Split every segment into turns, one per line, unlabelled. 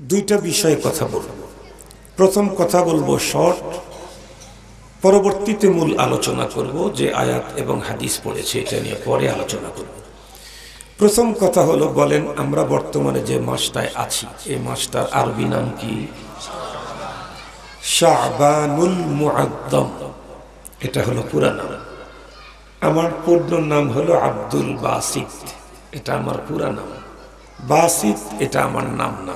দুইটা বিষয়ে কথা বলব। প্রথম কথা বলব শর্ট পরবর্তীতে মূল আলোচনা করব যে আয়াত এবং হাদিস পড়েছে, এটা নিয়ে পরে আলোচনা করব। প্রথম কথা হলো, বলেন, আমরা বর্তমানে যে মাসটায় আছি, এই মাসটার আরবি নাম কি? শাবানুল মুআদ্দম। এটা হলো পুরা নাম আমার পূর্ণ নাম হলো আব্দুল বাসিত। এটা আমার পুরা নাম বাসিত, এটা আমার নাম না।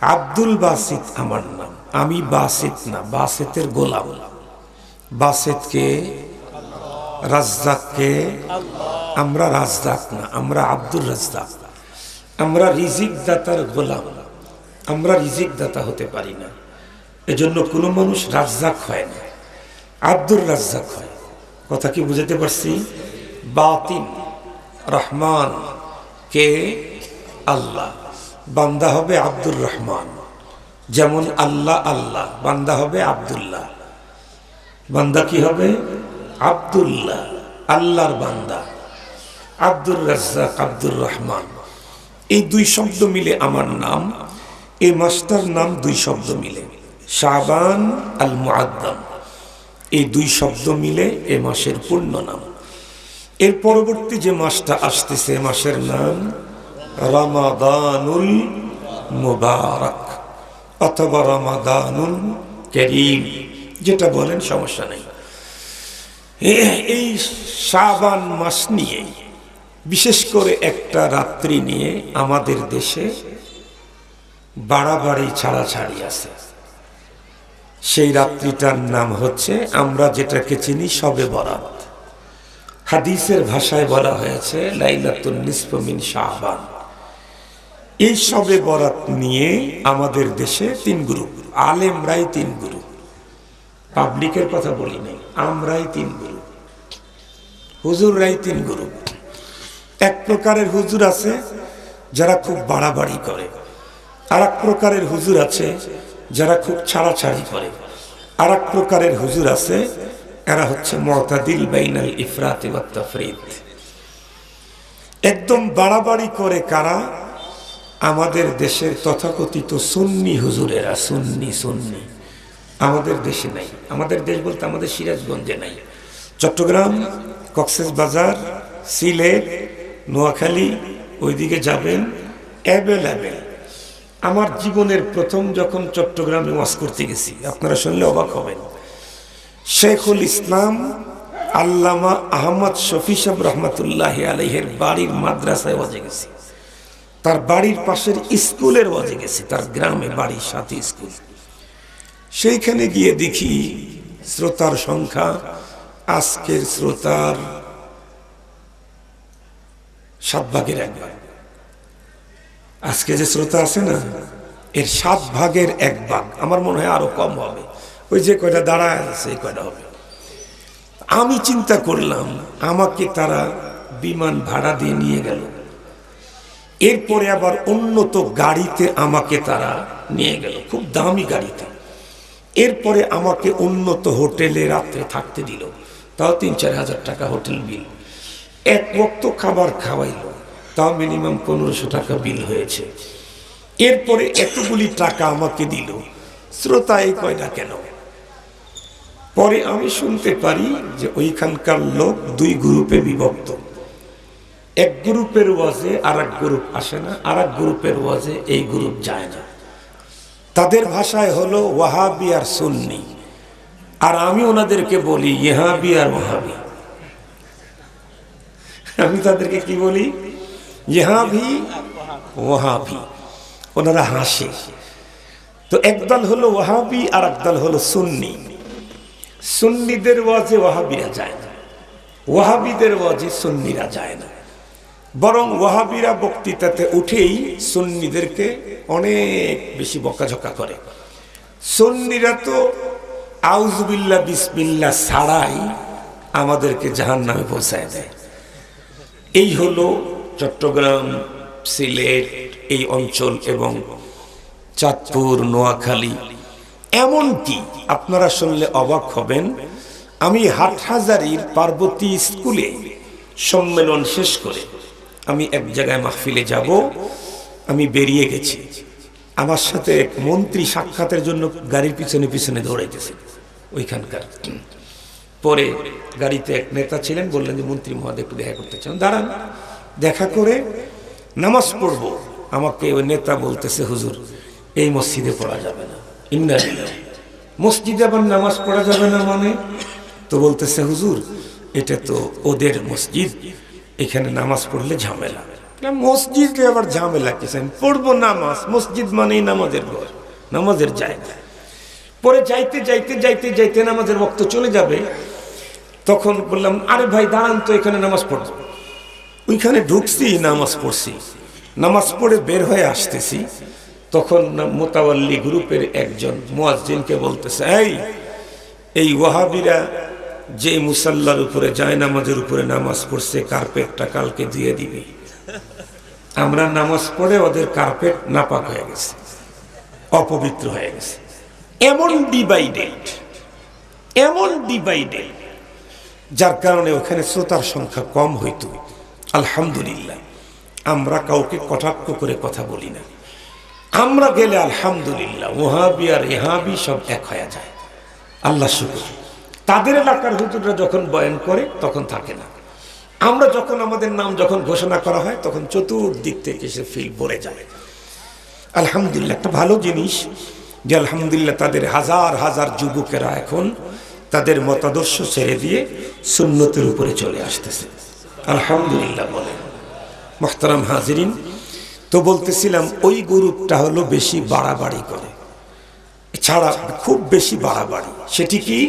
আব্দুল বাসিত আমার নাম। আমি বাসিত না, বাসেতের গোলাম। বাসেতকে, রাজ্জাককে আমরা রাজদাক না, আমরা আব্দুল রাজ্জাক। আমরা রিজিক দাতার গোলাম। আমরা রিজিক দাতা হতে পারি না। এজন্য কোনো মানুষ রাজ্জাক হয় না। আব্দুর রাজ্জাক হয়। কথা কি বুঝাতে পারছি? বাতিন রহমান কে আল্লাহ বান্দা হবে আব্দুর রহমান। যেমন আল্লাহ আল্লাহ, বান্দা হবে আব্দুল্লাহ। বান্দা কি হবে? আব্দুল্লাহ, আল্লাহর বান্দা। আব্দুর রাজ্জাক, আব্দুর রহমান। এই দুই শব্দ মিলে আমার নাম, এই মাসটার নাম দুই শব্দ মিলে। শাবান আল মুআদ্দাম। এই দুই শব্দ মিলে এ মাসের পূর্ণ নাম। এর পরবর্তী যে মাসটা আসতেছে মাসের নাম রামাদানুল মুবারক অথবা রামাদানুল করিম, যেটা বলেন সমস্যা নেই। এই শাবান মাস নিয়ে, বিশেষ করে একটা রাত্রি নিয়ে আমাদের দেশে বাড়াবাড়ি ছাড়াছাড়ি আছে। সেই রাত্রিটার নাম হচ্ছে, আমরা যেটাকে চিনি সবে বরাত। হাদিসের ভাষায় বলা হয়েছে লাইলাতুল নিসফমিন শাহবান এই সবে বরাত নিয়ে আমাদের দেশে তিন গ্রুপ, আলেমরাই তিন গ্রুপ। পাবলিকের কথা বলি নাই, আমরাই তিন গ্রুপ, হুজুররাই তিন গ্রুপ। এক প্রকারের হুজুর আছে যারা খুব বাড়াবাড়ি করে আর এক প্রকারের হুজুর আছে যারা খুব ছাড়াছাড়ি করে। আর এক প্রকারের হুজুর আছে এরা হচ্ছে মতাদিল বাইনাল ইফরাত একদম বাড়াবাড়ি করে কারা? আমাদের দেশের তথাকথিত সুন্নি হুজুরেরা, সুন্নি সুন্নি। আমাদের দেশে নাই। আমাদের দেশ বলতে আমাদের সিরাজগঞ্জে নাই। চট্টগ্রাম, কক্সেস বাজার, সিলেট, নোয়াখালী, ওইদিকে যাবেন, অ্যাভেলেবেল। আমার জীবনের প্রথম যখন চট্টগ্রামে ওয়াজ করতে গেছি, আপনারা শুনলে অবাক হবেন। শেখুল ইসলাম আল্লামা আহমদ শফি সাহ রহমতুল্লাহ আলহের বাড়ির মাদ্রাসায় ওয়াজে গেছি। তার বাড়ির পাশের স্কুলের ওয়াজে গেছি, তার গ্রামে বাড়ির সাথে স্কুল। সেইখানে গিয়ে দেখি শ্রোতার সংখ্যা, আজকের শ্রোতার সাত ভাগের এক ভাগ। আজকে যে শ্রোতা আছে না, এর সাত ভাগের এক ভাগ, আমার মনে হয় আরও কম হবে। ওই যে কয়টা দাঁড়ায় আছে কয়টা হবে। আমি চিন্তা করলাম, আমাকে তারা বিমান ভাড়া দিয়ে নিয়ে গেল। এরপরে আবার উন্নত গাড়িতে আমাকে তারা নিয়ে গেল, খুব দামি গাড়িতে। এরপরে আমাকে উন্নত হোটেলে রাত্রে থাকতে দিল, তাও তিন চার হাজার টাকা হোটেল বিল। এক বক্ত খাবার খাওয়াইলো, তাও মিনিমাম পনেরোশো টাকা বিল হয়েছে। এরপরে এতগুলি টাকা আমাকে দিল, শ্রোতা এই কয়টা কেন? পরে আমি শুনতে পারি যে ওইখানকার লোক দুই গ্রুপে বিভক্ত। এক গ্রুপের ওয়াজে আর এক গ্রুপ আসে না আর এক গ্রুপের ওয়াজে এই গ্রুপ যায় না। তাদের ভাষায় হলো ওয়াহাবি আর সুন্নি। আর আমি ওনাদেরকে বলি ইহাবি আর ওয়াহাবি। আমি তাদেরকে কি বলি? ইহাবি, ওয়াহাবি। ওনারা হাসে। তো একদল হলো ওয়াহাবি আর একদল হলো সুন্নি। সুন্নিদের ওয়াজে ওয়াহাবিরা যায় না। ওয়াহাবিদের ওয়াজে সুন্নিরা যায় না। বরং ওয়াহাবিরা বক্তৃতাতে উঠেই সুন্নিদেরকে অনেক বেশি বকাঝকা করে। সুন্নিরা তো আউজবিল্লা বিসমিল্লা ছাড়াই আমাদেরকে জাহান নামে পৌঁছায় দেয়। এই হলো চট্টগ্রাম, সিলেট, এই অঞ্চল এবং চাঁদপুর, নোয়াখালী। এমনকি আপনারা শুনলে অবাক হবেন, আমি হাটহাজারির পার্বতী স্কুলে সম্মেলন শেষ করে আমি এক জায়গায় মাহফিলে যাব, আমি বেরিয়ে গেছি। আমার সাথে এক মন্ত্রী সাক্ষাতের জন্য গাড়ির পিছনে পিছনে দৌড়াইতেছে, ওইখানকার। পরে গাড়িতে এক নেতা ছিলেন, বললেন যে, মন্ত্রী মহাদেব একটু দেখা করতে চান? দাঁড়ান, দেখা করে নামাজ পড়ব। আমাকে ওই নেতা বলতেছে, হুজুর, এই মসজিদে পড়া যাবে না। ইন্না মসজিদে আবার নামাজ পড়া যাবে না মানে? তো বলতেছে, হুজুর, এটা তো ওদের মসজিদ। এখানে নামাজ পড়লে ঝামেলা। মসজিদে আবার ঝামেলা কিছু আমি পড়ব নামাজ, মসজিদ মানেই নামাজের ঘর, নামাজের জায়গা। পরে যাইতে যাইতে যাইতে যাইতে নামাজের বক্ত চলে যাবে। তখন বললাম, আরে ভাই, দাঁড়ান তো, এখানে নামাজ পড়ব। ওইখানে ঢুকছি, নামাজ পড়ছি। নামাজ পড়ে বের হয়ে আসতেছি। তখন মোতাওয়াল্লি গ্রুপের একজন মুয়াজ্জিনকে বলতেছে, এই এই ওয়াহাবিরা যে মুসাল্লার উপরে যায় নামাজের উপরে নামাজ পড়ছে, কার্পেটটা কালকে দিয়ে দিবি। আমরা নামাজ পড়ে ওদের কার্পেট নাপাক হয়ে গেছে, অপবিত্র হয়ে গেছে। এমন ডিভাইডেড এমন ডিভাইডেড, যার কারণে ওখানে শ্রোতার সংখ্যা কম হইত। আলহামদুলিল্লাহ, আমরা কাউকে কটাক্ষ করে কথা বলি না। আমরা গেলে আলহামদুলিল্লাহ, ওহাবি আর এহাবি সব এক হয়ে যায়। আল্লাহ শুকুর। তাদের এলাকার হুজুররা যখন বয়ান করে, তখন থাকে না। আমরা যখন আমাদের নাম যখন ঘোষণা করা হয়, তখন চতুর্দিক থেকে সে ফিল ভরে যায়। আলহামদুলিল্লাহ, একটা ভালো জিনিস যে আলহামদুলিল্লাহ তাদের হাজার হাজার যুবকেরা এখন তাদের মতাদর্শ ছেড়ে দিয়ে সুন্নতের উপরে চলে আসতেছে। আলহামদুলিল্লাহ বলেন মোহতারাম হাজিরিন, তো বলতেছিলাম ওই গ্রুপটা হলো বেশি বাড়াবাড়ি করে। ছাড়া খুব বেশি বাড়াবাড়ি। সেটি কি?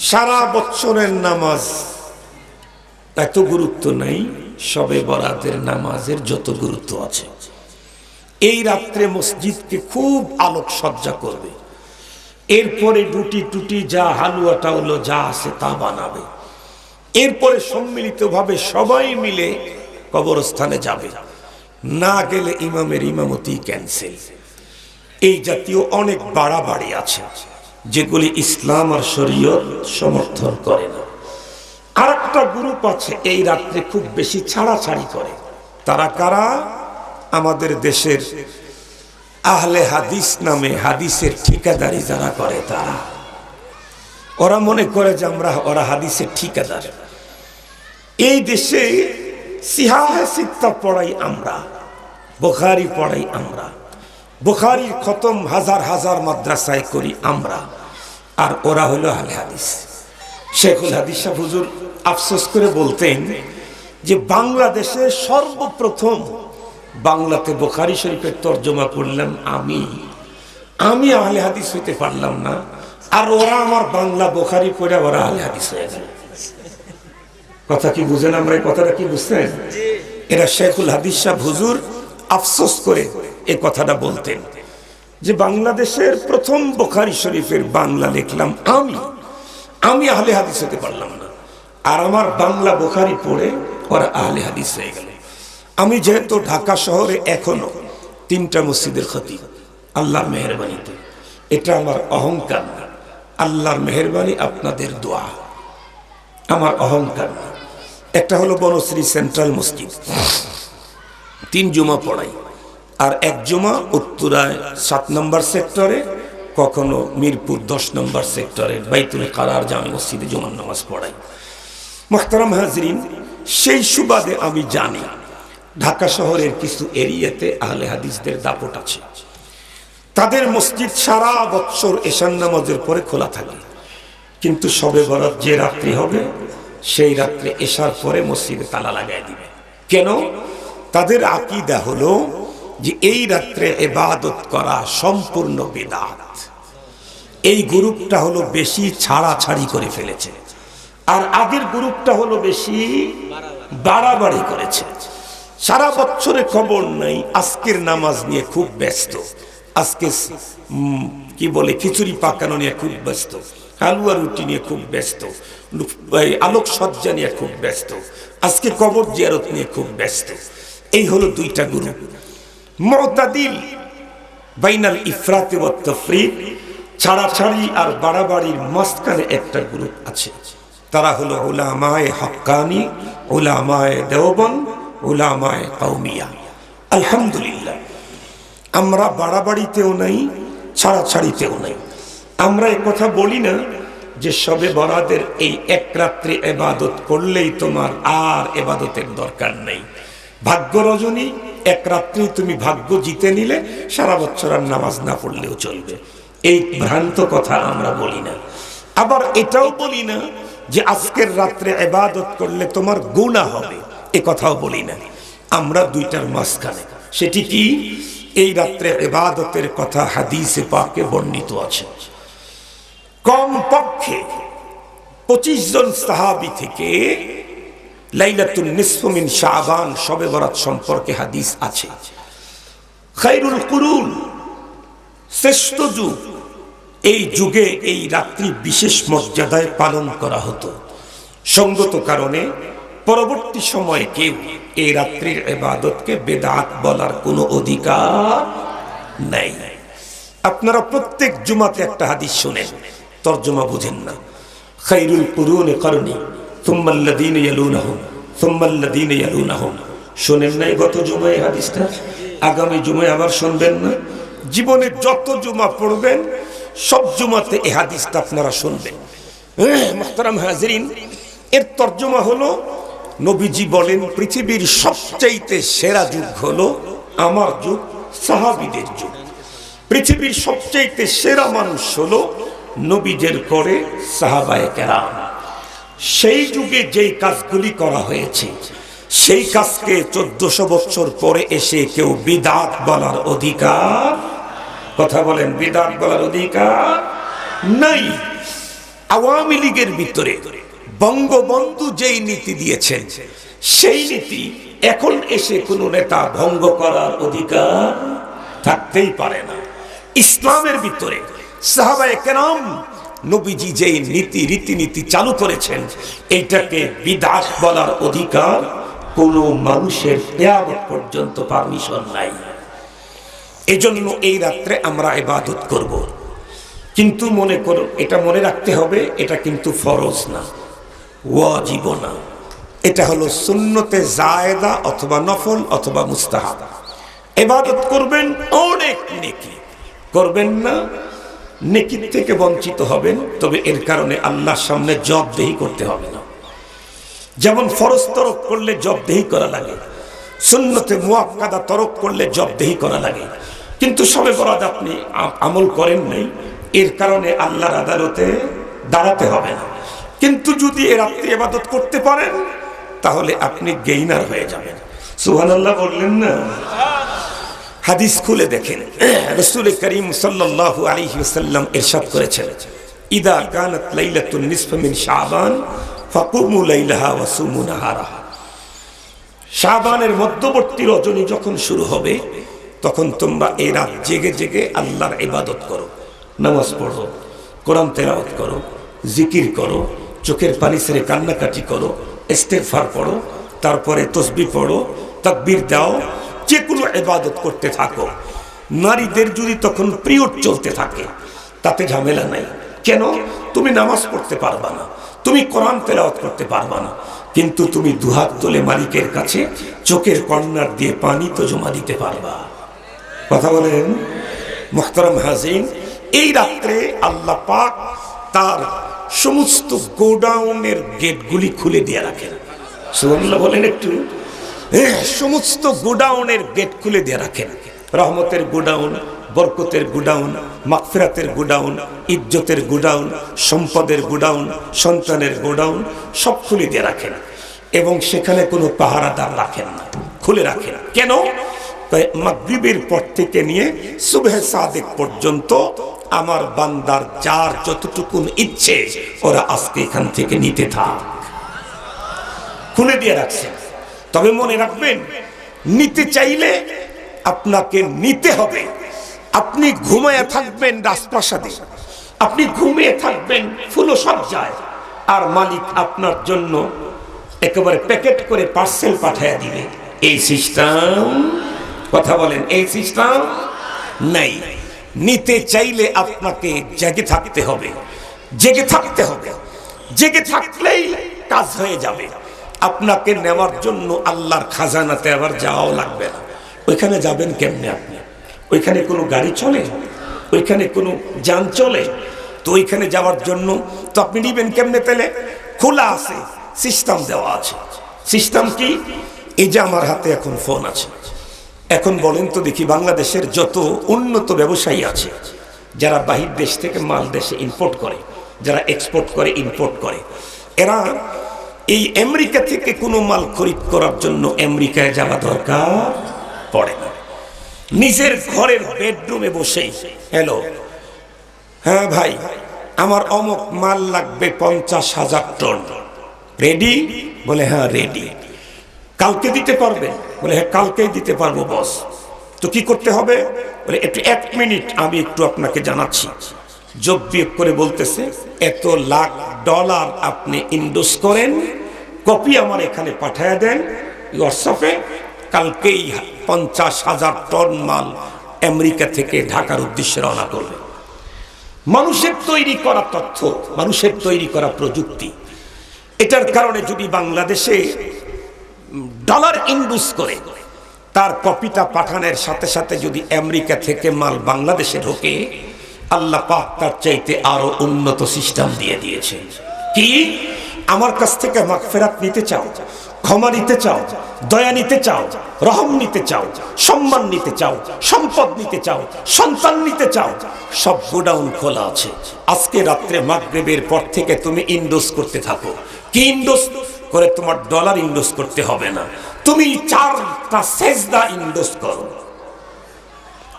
সারা বছরের নামাজ এত গুরুত্ব নাই, সবে বরাতের নামাজের যত গুরুত্ব আছে। এই রাত্রে মসজিদকে খুব আলোক সজ্জা করবে। এরপরে রুটি টুটি যা হালুয়া টাউলো যা আছে তা বানাবে। এরপরে সম্মিলিতভাবে সবাই মিলে কবরস্থানে যাবে। না গেলে ইমামের ইমামতি ক্যান্সেল। এই জাতীয় অনেক বাড়াবাড়ি আছে। যেগুলি ইসলাম আর শরীয়ত সমর্থন করে না। আর একটা গ্রুপ আছে, এই রাত্রে খুব বেশি ছাড়াছাড়ি করে। তারা কারা? আমাদের দেশের আহলে হাদিস নামে হাদিসের ঠিকাদারি যারা করে তারা। ওরা মনে করে যে আমরা, ওরা হাদিসের ঠিকাদার। এই দেশে সিহাহে সিত্তা পড়াই আমরা, বোখারি পড়াই আমরা। বোখারির খতম হাজার হাজার মাদ্রাসায় করি আমরা। আর ওরা হলো আহলে হাদিস। শেখুল হাদিস হুজুর আফসোস করে বলতেন যে বাংলাদেশে সর্বপ্রথম বাংলাতে বোখারি শরীফের তর্জমা করলাম আমি। আমি আহলে হাদিস হইতে পারলাম না। আর ওরা আমার বাংলা বোখারি পড়ে ওরা আহলে হাদিস হয়ে গেল। কথা কি বুঝেন আমরা এই কথাটা কি বুঝতেন এরা শেখুল হাদিস সাহেব হুজুর আফসোস করে এ কথাটা বলতেন যে বাংলাদেশের প্রথম বোখারি শরীফের বাংলা লিখলাম আমি। আমি আহলে হাদিস হতে পারলাম না। আর আমার বাংলা বোখারি পড়ে ওরা আহলে হাদিস হয়ে গেল। আমি যেহেতু ঢাকা শহরে এখনও তিনটা মসজিদের ক্ষতি আল্লাহর মেহরবানিতে। এটা আমার অহংকার না। আল্লাহর মেহরবানি আপনাদের দোয়া। আমার অহংকার না। একটা হলো বনশ্রী সেন্ট্রাল মসজিদ। তিন জুমা পড়াই। আর এক জুমা উত্তরায় সাত নম্বর সেক্টরে, কখনো মিরপুর দশ নম্বর সেক্টরে, বাইতুল কারার জামি মসজিদে জুমার নামাজ পড়াই। মোহতারাম হাজরিন, সেই সুবাদে আমি জানি, ঢাকা শহরের কিছু এরিয়াতে আহলে হাদিসদের দাপট আছে। তাদের মসজিদ সারা বৎসর এশান নামাজের পরে খোলা থাকে। কিন্তু সবে বরাত যে রাত্রি হবে, সেই রাত্রে এসার পরে মসজিদে তালা লাগাই দিবে। কেন? তাদের আকিদা হলো যে এই রাত্রে এবাদত করা সম্পূর্ণ বেদাত। এই গ্রুপটা হলো বেশি ছাড়াছাড়ি করে ফেলেছে। আর আগের গ্রুপটা হলো বেশি বাড়াবাড়ি করেছে। সারা বছরে খবর নাই, আজকের নামাজ নিয়ে খুব ব্যস্ত। আজকে কি বলে, খিচুড়ি পাকানো নিয়ে খুব ব্যস্ত। হালুয়া রুটি নিয়ে খুব ব্যস্ত। এই আলোক সজ্জা নিয়ে খুব ব্যস্ত। আজকে কবর জিয়ারত নিয়ে খুব ব্যস্ত। এই হলো দুইটা গ্রুপ মতাদিল, বাইনাল ইফরাতে তাফরিদ ছাড়াছাড়ি আর বাড়াবাড়ির মাঝখানে একটা গ্রুপ আছে। তারা হলো ওলামায়ে হক্কানি ওলামায়ে দেওবন ওলামায়ে কৌমিয়া আলহামদুলিল্লাহ, আমরা বাড়াবাড়িতেও নাই, ছাড়াছাড়িতেও নাই। আমরা কথা বলি না যে সবে বরাদের এই এক রাত্রে এবাদত করলেই তোমার আর এবাদতের দরকার নেই। ভাগ্য রজনী, এক রাত্রি তুমি ভাগ্য জিতে নিলে সারা বছর আর নামাজ না পড়লেও চলবে। এই ভ্রান্ত কথা আমরা বলি না। আবার এটাও বলি না যে আজকের রাত্রে এবাদত করলে তোমার গুণা হবে, এ কথাও বলি না। আমরা দুইটার মাঝখানে। সেটি কি? এই রাত্রে এবাদতের কথা হাদিসে পাকে বর্ণিত আছে। কম পক্ষে পঁচিশ জন সাহাবি থেকে লাইলাতুল নিসফমিন শাহবান শবে বরাত সম্পর্কে হাদিস আছে। খাইরুল কুরুল শ্রেষ্ঠ যুগ। এই যুগে এই রাত্রি বিশেষ মর্যাদায় পালন করা হতো। সঙ্গত কারণে পরবর্তী সময়ে কেউ এই রাত্রির এবাদতকে বেদাত বলার কোনো অধিকার নেই। আপনারা প্রত্যেক জুমাতে একটা হাদিস শোনেন, তর্জমা বুঝেন না। খাইরুল কুরুনে করনি ইয়ালুনাহুম শোনেন নাই গত জুমায় আগামী আবার শুনবেন না? জীবনে যত জুমা পড়বেন, সব জুমাতে হাদিসটা আপনারা শুনবেন। হাজরিন, এর তর্জমা হলো, নবীজি বলেন, পৃথিবীর সবচাইতে সেরা যুগ হলো আমার যুগ, সাহাবিদের যুগ। পৃথিবীর সবচাইতে সেরা মানুষ হলো নবীজের করে সাহাবায়ে কেরাম। সেই যুগে যেই কাজগুলি করা হয়েছে, সেই কাজকে চোদ্দশো বছর পরে এসে কেউ বিদাত বলার অধিকার? কথা বলেন, বিদাত বলার অধিকার? নাই। আওয়ামী লীগের ভিতরে বঙ্গবন্ধু যেই নীতি দিয়েছেন, সেই নীতি এখন এসে কোনো নেতা ভঙ্গ করার অধিকার থাকতেই পারে না। ইসলামের ভিতরে সাহাবায়ে কেরাম নবীজি যেই নীতি, রীতিনীতি চালু করেছেন, এইটাকে বিদাস বলার অধিকার কোনো মানুষের কেয়ামত পর্যন্ত পারমিশন নাই। এজন্য এই রাত্রে আমরা ইবাদত করব। কিন্তু মনে করো, এটা মনে রাখতে হবে, এটা কিন্তু ফরজ না, ওয়াজিব না। এটা হলো সুন্নতে জায়দা অথবা নফল অথবা মুস্তাহাব। এবাদত করবেন অনেক নেকি, করবেন না নেকির থেকে বঞ্চিত হবেন, তবে এর কারণে আল্লাহর সামনে জবদেহি করতে হবে না। যেমন ফরজ তরক করলে জবদেহি করা লাগে, সুন্নতে মুয়াক্কাদা তরক করলে জবদেহি করা লাগে। কিন্তু সবে বরাদ আপনি আমল করেন নাই, এর কারণে আল্লাহর আদালতে দাঁড়াতে হবে না। কিন্তু যদি এ রাত্রি এবাদত করতে পারেন, তাহলে আপনি গেইনার হয়ে যাবেন। সুবহানাল্লাহ বললেন না? হাদিস খুলে দেখেন। রসুল করিম সাল্লাল্লাহু আলাইহি ওয়াসাল্লাম ইরশাদ করেছেন। ইদা কানাত ফাকুমু লাইলাহা নাহারাহা শাবানের মধ্যবর্তী রজনী যখন শুরু হবে, তখন তোমরা এই রাত জেগে জেগে আল্লাহর ইবাদত করো। নামাজ পড়ো, কোরআন তেলাওয়াত করো, জিকির করো, চোখের পানি ছেড়ে কান্নাকাটি করো, ইস্তেগফার পড়ো, তারপরে তসবি পড়ো, তাকবীর দাও যে কোনো এবাদত করতে থাকো। নারীদের যদি তখন পিরিয়ড চলতে থাকে, তাতে ঝামেলা নাই। কেন? তুমি নামাজ পড়তে পারবা না। তুমি কোরআন তেলাওয়াত করতে পারবা না। কিন্তু তুমি দুহাত তুলে মালিকের কাছে চোখের কর্নার দিয়ে পানি তো জমা দিতে পারবা। কথা বলেন? মোহতারাম হাজিন এই রাত্রে আল্লাহ পাক তার সমস্ত গোডাউনের গেটগুলি খুলে দিয়ে রাখেন। সুবহানাল্লাহ বলেন একটু। সমস্ত গোডাউনের গেট খুলে দিয়ে রাখেন। রহমতের গোডাউন, বরকতের গোডাউন, মাগফিরাতের গোডাউন, ইজ্জতের গোডাউন, সম্পদের গোডাউন, সন্তানের গোডাউন, সব খুলে দিয়ে রাখেন। এবং সেখানে কোনো পাহারাদার রাখেন না। খুলে রাখেন। কেন? মাগরিবের পর থেকে নিয়ে সুবহে সাদেক পর্যন্ত আমার বান্দার যার যতটুকুন ইচ্ছে, ওরা আজকে এখান থেকে নিতে থাক। খুলে দিয়ে রাখছেন। তবে মনে রাখবেন, নিতে চাইলে আপনাকে নিতে হবে। আপনি ঘুমায় থাকবেন রাজপ্রাসাদে। আপনি ঘুমিয়ে থাকবেন ফুলো সজ্জায় আর মালিক আপনার জন্য একেবারে প্যাকেট করে পার্সেল পাঠিয়ে দিবে। এই সিস্টেম? কথা বলেন, এই সিস্টেম? নাই। নিতে চাইলে আপনাকে জেগে থাকতে হবে। জেগে থাকতে হবে। জেগে থাকলেই কাজ হয়ে যাবে। আপনাকে নেওয়ার জন্য আল্লাহর খাজানাতে আবার যাওয়াও লাগবে না। ওইখানে যাবেন কেমনে আপনি? ওইখানে কোনো গাড়ি চলে? ওইখানে কোনো যান চলে? তো ওইখানে যাওয়ার জন্য তো আপনি নিবেন কেমনে পেলে খোলা আছে সিস্টেম দেওয়া আছে। সিস্টেম কি? এই যে আমার হাতে এখন ফোন আছে। এখন বলেন তো দেখি বাংলাদেশের যত উন্নত ব্যবসায়ী আছে, যারা বাহির দেশ থেকে মাল দেশে ইম্পোর্ট করে, যারা এক্সপোর্ট করে ইম্পোর্ট করে, এরা এই আমেরিকা থেকে কোনো মাল খরিদ করার জন্য আমেরিকায় যাওয়া দরকার পড়ে না। নিজের ঘরের বেডরুমে বসেই হ্যালো হ্যাঁ ভাই, আমার অমক মাল লাগবে পঞ্চাশ হাজার টন। রেডি বলে হ্যাঁ রেডি কালকে দিতে পারবেন বলে হ্যাঁ কালকেই দিতে পারব বস তো কি করতে হবে? বলে, একটু এক মিনিট, আমি একটু আপনাকে জানাচ্ছি। যোগ বিয়োগ করে বলতেছে, এত লাখ ডলার আপনি ইনভেস্ট করেন, কপি আমার এখানে পাঠায় দেন হোয়াটসঅ্যাপে কালকেই পঞ্চাশ হাজার টন মাল আমেরিকা থেকে ঢাকার উদ্দেশ্যে রওনা করবে। মানুষের তৈরি করা তথ্য, মানুষের তৈরি করা প্রযুক্তি, এটার কারণে যদি বাংলাদেশে ডলার ইনভেস করে, তার কপিটা পাঠানোর সাথে সাথে যদি আমেরিকা থেকে মাল বাংলাদেশে ঢোকে আল্লাহ পাক তার চাইতে আরও উন্নত সিস্টেম দিয়ে দিয়েছে। কি? আমার কাছ থেকে মাগফেরাত নিতে চাও, ক্ষমা নিতে চাও, দয়া নিতে চাও, রহম নিতে চাও, সম্মান নিতে চাও, সম্পদ নিতে চাও, সন্তান নিতে চাও, সব গোডাউন খোলা আছে। আজকে রাত্রে মাগরেবের পর থেকে তুমি ইন্ডোজ করতে থাকো। কি ইন্ডোজ? করে তোমার ডলার ইন্ডোজ করতে হবে না। তুমি চারটা সেজদা ইন্ডোজ করো।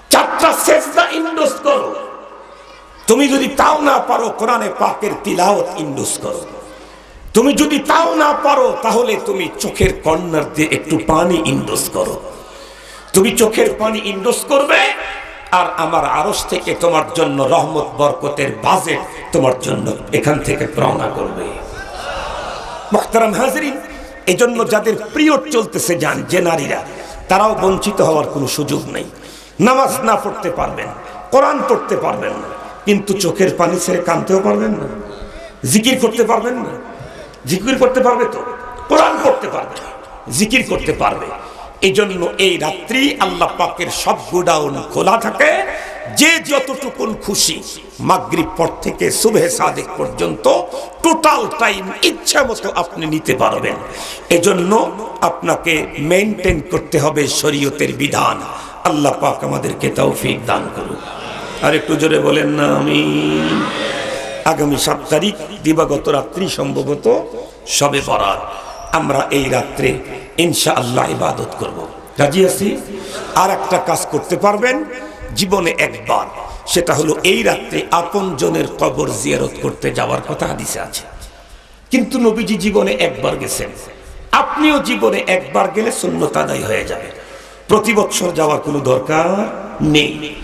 চারটা সেজদা ইন্ডোজ করো। তুমি যদি তাও না পারো কোরআনে পাকের তিলাওয়াত ইন্ডোজ করো। তুমি যদি তাও না পারো, তাহলে তুমি চোখের কর্নার দিয়ে একটু পানি ইন্ডোজ করো। তুমি চোখের পানি ইন্ডোজ করবে, আর আমার আরস থেকে তোমার জন্য রহমত, বরকতের বাজেট তোমার জন্য এখান থেকে রওনা করবে। মোহতারাম হাজরিন এই জন্য যাদের প্রিয় চলতেছে যান, যে নারীরা, তারাও বঞ্চিত হওয়ার কোনো সুযোগ নেই। নামাজ না পড়তে পারবেন, কোরআন পড়তে পারবেন না। কিন্তু চোখের পানি ছেড়ে কানতেও পারবেন না। জিকির করতে পারবেন না। জিকির করতে পারবে তো? কোরআন করতে পারবে। জিকির করতে পারবে। এই জন্য এই রাত্রি আল্লাহ পাকের সব গোডাউন খোলা থাকে। যে যতটুকুন খুশি মাগরিব পর থেকে সুবে সাদেক পর্যন্ত টোটাল টাইম ইচ্ছা মতো আপনি নিতে পারবেন। এজন্য আপনাকে মেনটেন করতে হবে শরীয়তের বিধান। আল্লাহ পাক আমাদেরকে তৌফিক দান করুন আর একটু জোরে বলেন না আমি আগামী সাত তারিখ দিবাগত রাত্রি সম্ভবত সবে পড়ার আমরা এই রাত্রে ইনশা আল্লাহ ইবাদত করব। রাজি আছি? আর একটা কাজ করতে পারবেন জীবনে একবার। সেটা হলো এই রাত্রে আপন জনের কবর জিয়ারত করতে যাওয়ার কথা হাদিসে আছে। কিন্তু নবীজি জীবনে একবার গেছেন। আপনিও জীবনে একবার গেলে শূন্যতা আদায় হয়ে যাবে। প্রতি বছর যাওয়ার কোনো দরকার নেই।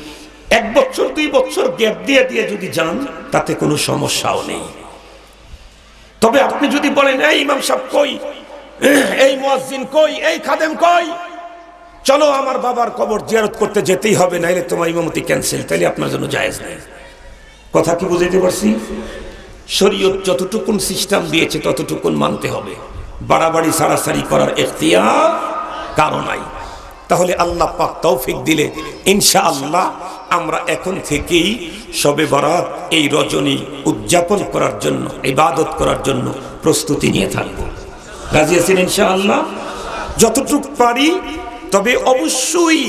এক বছর, দুই বছর গ্যাপ দিয়ে দিয়ে যদি যান, তাতে কোনো সমস্যাও নেই। তবে আপনি যদি বলেন, এই ইমাম সাহেব কই? এই মুয়াজ্জিন কই? এই খাদেম কই? চলো আমার বাবার কবর জিয়ারত করতে যেতেই হবে, নাইলে তোমার ইমামতি ক্যান্সেল। তাইলে আপনার জন্য জায়েজ নেই। কথা কি বুঝাইতে পারছি? শরীয়ত যতটুকুন সিস্টেম দিয়েছে, ততটুকুন মানতে হবে। বাড়াবাড়ি সারাসারি করার এখতিয়ার কারও নাই। তাহলে আল্লাহ পাক তৌফিক দিলে ইনশা আল্লাহ আমরা এখন থেকেই সবে বরাত এই রজনী উদযাপন করার জন্য, ইবাদত করার জন্য প্রস্তুতি নিয়ে থাকব। রাজি আছেন ইনশা আল্লাহ যতটুক পারি, তবে অবশ্যই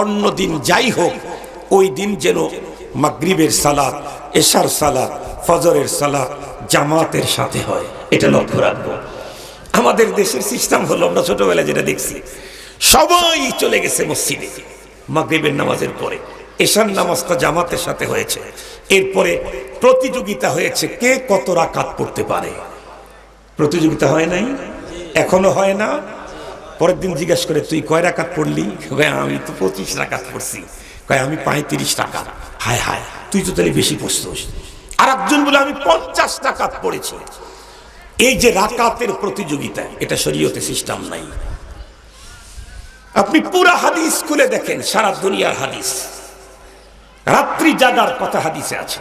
অন্য দিন যাই হোক, ওই দিন যেন মাগরিবের সালাত, এশার সালাত, ফজরের সালাত জামাতের সাথে হয়, এটা লক্ষ্য রাখব। আমাদের দেশের সিস্টেম হলো, আমরা ছোটবেলায় যেটা দেখছি, সবাই চলে গেছে মসজিদে, মাগরিবের নামাজের পরে। এশার নামাজটা জামাতের সাথে হয়েছে। এরপরে প্রতিযোগিতা হয়েছে কে কত রাকাত পড়তে পারে। প্রতিযোগিতা হয় নাই, এখনও হয় না। পরের দিন জিজ্ঞাসা করে, তুই কয় রাকাত পড়লি? আমি তো পঁচিশ রাকাত পড়ছি। কয়, আমি পঁয়ত্রিশ টাকা হায় হায়, তুই তো তাহলে বেশি পড়ছিস। আর একজন বলে, আমি পঞ্চাশ টাকাত পড়েছি। এই যে রাকাতের প্রতিযোগিতা, এটা শরীয়তে সিস্টেম নাই। আপনি পুরা হাদিস খুলে দেখেন, সারা দুনিয়ার হাদিস। রাত্রি জাগার কথা হাদিসে আছে।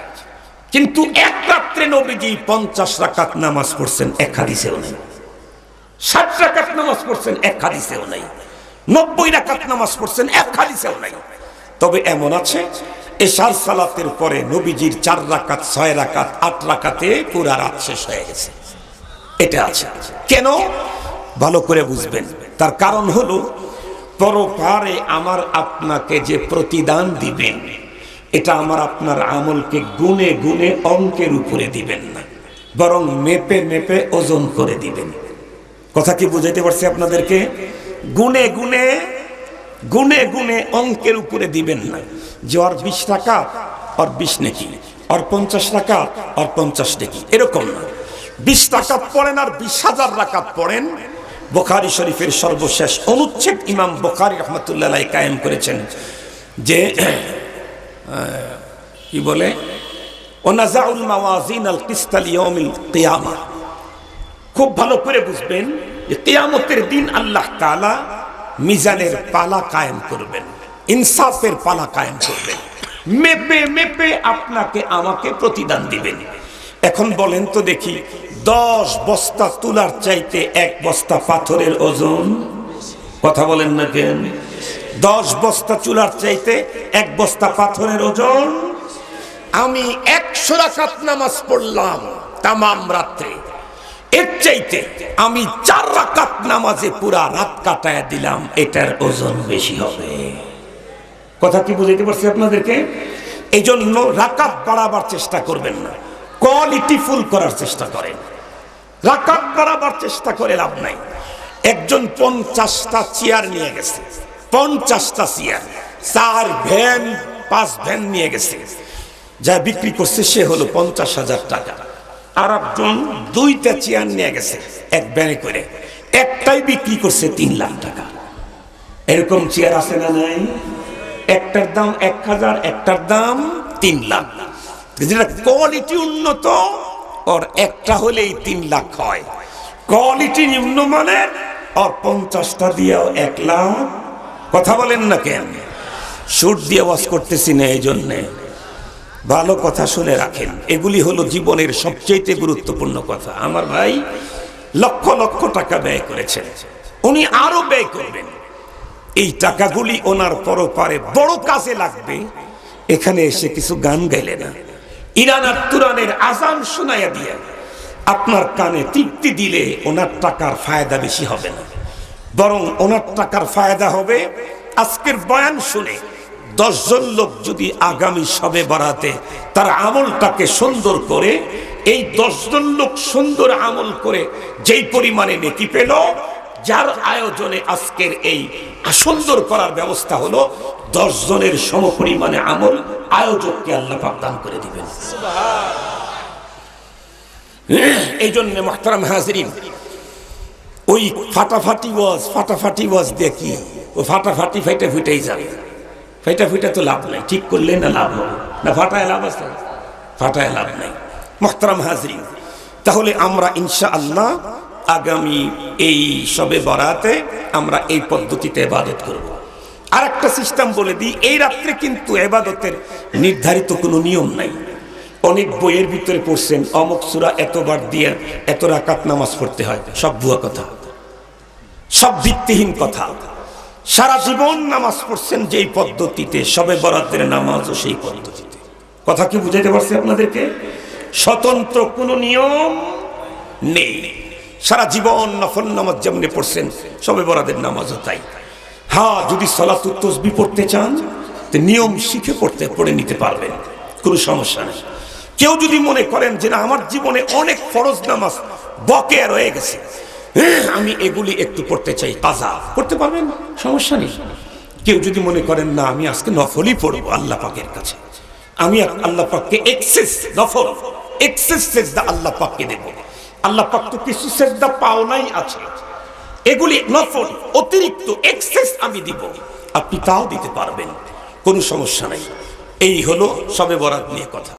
কিন্তু এক রাত্রে নবীজি পঞ্চাশ রাকাত নামাজ পড়ছেন, এক হাদিসেও নেই। ষাট রাকাত নামাজ পড়ছেন, এক হাদিসেও নেই। নব্বই রাকাত নামাজ পড়ছেন, এক হাদিসেও নাই। তবে এমন আছে, এশার সালাতের পরে নবীজির চার রাকাত, ছয় রাকাত, আট রাকাতে পুরা রাত শেষ হয়ে গেছে। এটা আছে। কেন? ভালো করে বুঝবেন। তার কারণ হলো, পরপারে আমার আপনাকে যে প্রতিদান দিবেন এটা আমার আপনার আমলকে গুনে গুনে অঙ্কের উপরে দিবেন না, বরং মেপে মেপে ওজন করে দিবেন। কথা কি বুঝাইতে পারছি আপনাদেরকে? গুনে গুনে গুনে গুনে অঙ্কের উপরে দিবেন না। যে ওর বিশ টাকা, ওর বিশ নেকি, ওর পঞ্চাশ টাকা, ওর পঞ্চাশ নেকি, এরকম না। বিশ টাকা পড়েন আর বিশ হাজার রাকাত পড়েন। বোখারি শরীফের সর্বশেষ অনুচ্ছেদ ইমাম বোখারি রহমতুল্লাহ কায়েম করেছেন যে কি বলে? ওনাজাউল মাওয়াজিন আল খুব ভালো করে বুঝবেন যে কিয়ামতের দিন আল্লাহ তাআলা মিজানের পালা কায়েম করবেন, ইনসাফের পালা কায়েম করবেন। মেপে মেপে আপনাকে আমাকে প্রতিদান দিবেন। এখন বলেন তো দেখি, দশ বস্তা তুলার চাইতে এক বস্তা পাথরের ওজন, কথা বলেন না কেন? দশ বস্তা চুলার চাইতে এক বস্তা পাথরের ওজন। আমি একশো রাকাত নামাজ পড়লাম তামাম রাত্রে। এর চাইতে আমি চার রাকাত নামাজে পুরা রাত কাটায় দিলাম, এটার ওজন বেশি হবে। কথা কি বুঝাইতে পারছি আপনাদেরকে? এই জন্য রাকাত বাড়াবার চেষ্টা করবেন না, কোয়ালিটি ফুল করার চেষ্টা করেন। রাকাত বাড়াবার চেষ্টা করে লাভ নাই। একজন পঞ্চাশটা চেয়ার নিয়ে গেছে। পঞ্চাশটা চেয়ার চার ভ্যান, পাঁচ ভ্যান নিয়ে গেছে। যা বিক্রি করছে সে হলো পঞ্চাশ হাজার টাকা। আর একজন দুইটা চেয়ার নিয়ে গেছে, এক ব্যানে করে। একটাই বিক্রি করছে তিন লাখ টাকা। এরকম চেয়ার আছে না নাই? একটার দাম এক হাজার, একটার দাম তিন লাখ। যেটা কোয়ালিটি উন্নত, ওর একটা হলেই তিন লাখ হয়। কোয়ালিটি নিম্নমানের আর পঞ্চাশটা দিয়েও এক লাখ। কথা বলেন না কেন? সুর দিয়ে ওয়াজ করতেছি না এই জন্যে ভালো কথা শুনে রাখেন। এগুলি হলো জীবনের সবচেয়ে গুরুত্বপূর্ণ কথা। আমার ভাই লক্ষ লক্ষ টাকা ব্যয় করেছেন। উনি আরও ব্যয় করবেন। এই টাকাগুলি ওনার পরপারে বড় কাজে লাগবে। এখানে এসে কিছু গান গাইলে না। ইরান আর তুরানের আজান শোনাইয়া দিয়ে আপনার কানে তৃপ্তি দিলে ওনার টাকার ফায়দা বেশি হবে না। বরং ওনার টাকার ফায়দা হবে। আজকের বয়ান শুনে দশজন লোক যদি আগামী সবে বাড়াতে তার আমলটাকে সুন্দর করে, এই দশজন লোক সুন্দর আমল করে যেই পরিমাণে নেকি পেল, যার আয়োজনে আজকের এই সুন্দর করার ব্যবস্থা হলো, দশজনের সম পরিমাণে আমল আয়োজককে আল্লাহ দান করে দিবেন। এই জন্য মহতারাম হাজরিন ওই ফাটাফাটি ওয়াজ ফাটাফাটি ওয়াজ দেখি। ও ফাটাফাটি ফাইটা ফুটেই যাবে। ফাইটা ফুটা তো লাভ নাই। ঠিক করলে না লাভ হবে? না ফাটায় লাভ আছে? ফাটায় লাভ নাই। মহতারাম হাজরিন, তাহলে আমরা ইনশা আল্লাহ আগামী এই সবে বরাতে আমরা এই পদ্ধতিতে এবাদত করব। আর একটা সিস্টেম বলে দিই, এই রাত্রে কিন্তু এবাদতের নির্ধারিত কোনো নিয়ম নাই। অনেক বইয়ের ভিতরে পড়ছেন, অমুক সুরা এতবার দিয়ে এত রাকাত নামাজ পড়তে হয়। সব ভুয়া কথা। সব ভিত্তিহীন কথা। সারা জীবন নামাজ পড়ছেন যেই পদ্ধতিতে, সবে বরাতের নামাজও সেই পদ্ধতিতে। কথা কি বুঝাইতে পারছি আপনাদেরকে? স্বতন্ত্র কোনো নিয়ম নেই। সারা জীবন নফল নামাজ যেমনি পড়ছেন, সবে বরাদের নামাজও তাই। হ্যাঁ যদি সলাতুত তসবি পড়তে চান নিয়ম শিখে পড়তে, পড়ে নিতে পারবেন। কোনো সমস্যা নেই। কেউ যদি মনে করেন যে না, আমার জীবনে অনেক ফরজ নামাজ বকেয়া রয়ে গেছে আমি এগুলি একটু পড়তে চাই তাজা পড়তে পারবেন? সমস্যা নেই। কেউ যদি মনে করেন, না, আমি আজকে নফলই পড়ব আল্লাহ পাকের কাছে। আমি আল্লাহ পাককে এক্সেস নফল এক্সেস সেজদা আল্লাহ পাককে দেব। আল্লাহ পাক তো কিছু সেজদা পাওনাই আছে। এগুলি নফল, অতিরিক্ত এক্সেস আমি দিব। আপনি তাও দিতে পারবেন, কোনো সমস্যা নাই। এই হলো সবে বরাত নিয়ে কথা।